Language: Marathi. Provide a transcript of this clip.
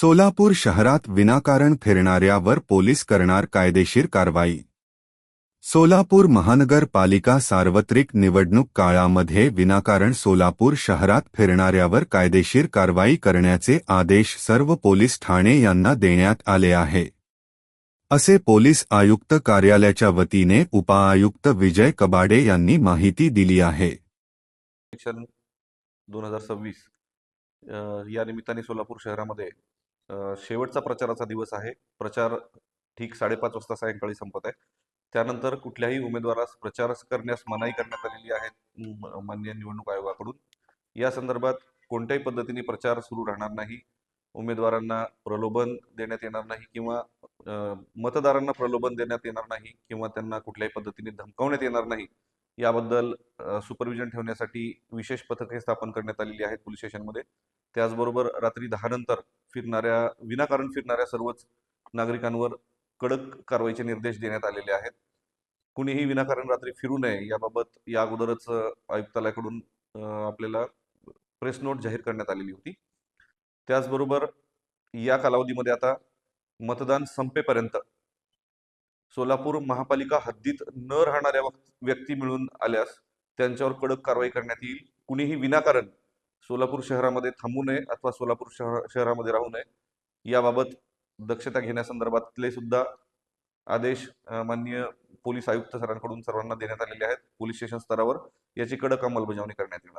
सोलापूर शहरात विनाकारण फिरणाऱ्यावर पोलीस करणार कायदेशीर कारवाई. सोलापूर महानगरपालिका सार्वत्रिक निवडणूक काळामध्ये विनाकारण सोलापूर शहरात फिरणाऱ्यावर कायदेशीर कारवाई करण्याचे आदेश सर्व पोलीस ठाणे यांना देण्यात आले आहे. असे पोलीस आयुक्त कार्यालयाच्या वतीने उपआयुक्त विजय कबाडे यांनी माहिती दिली आहे. दोन हजार सव्वीस या निमित्ताने सोलापूर शहरामध्ये शेवटचा प्रचाराचा दिवस आहे. प्रचार ठीक साडेपाच वाजता सायंकाळी संपत आहे. त्यानंतर कुठल्याही उमेदवारास प्रचार करण्यास मनाई करण्यात आलेली आहे म- माननीय निवडणूक आयोगाकडून. या संदर्भात कोणत्याही पद्धतीने प्रचार सुरू राहणार नाही. उमेदवारांना प्रलोभन देण्यात येणार नाही किंवा मतदारांना प्रलोभन देण्यात येणार नाही किंवा त्यांना कुठल्याही पद्धतीने धमकावण्यात येणार नाही. याबद्दल सुपरविजन ठेवण्यासाठी विशेष पथके स्थापन करण्यात आलेली आहेत पोलीस स्टेशनमध्ये त्याचबरोबर रात्री दहा नंतर फिरणाऱ्या विनाकारण फिरणाऱ्या सर्वच नागरिकांवर कडक कारवाईचे निर्देश देण्यात आलेले आहेत. कुणीही विनाकारण रात्री फिरू नये याबाबत या अगोदरच आयुक्तालयाकडून आपल्याला प्रेस नोट जाहीर करण्यात आलेली होती. त्याचबरोबर या कालावधीमध्ये आता मतदान संपेपर्यंत सोलापूर महापालिका हद्दीत न राहणाऱ्या व्यक्ती मिळून आल्यास त्यांच्यावर कडक कारवाई करण्यात येईल. कुणीही विनाकारण सोलापूर शहरामध्ये थांबू नये अथवा सोलापूर शहर शहरामध्ये राहू नये याबाबत दक्षता घेण्यासंदर्भातले सुद्धा आदेश माननीय पोलीस आयुक्त सरांकडून सर्वांना देण्यात आलेले आहेत. पोलीस स्टेशन स्तरावर याची कडक अंमलबजावणी करण्यात येणार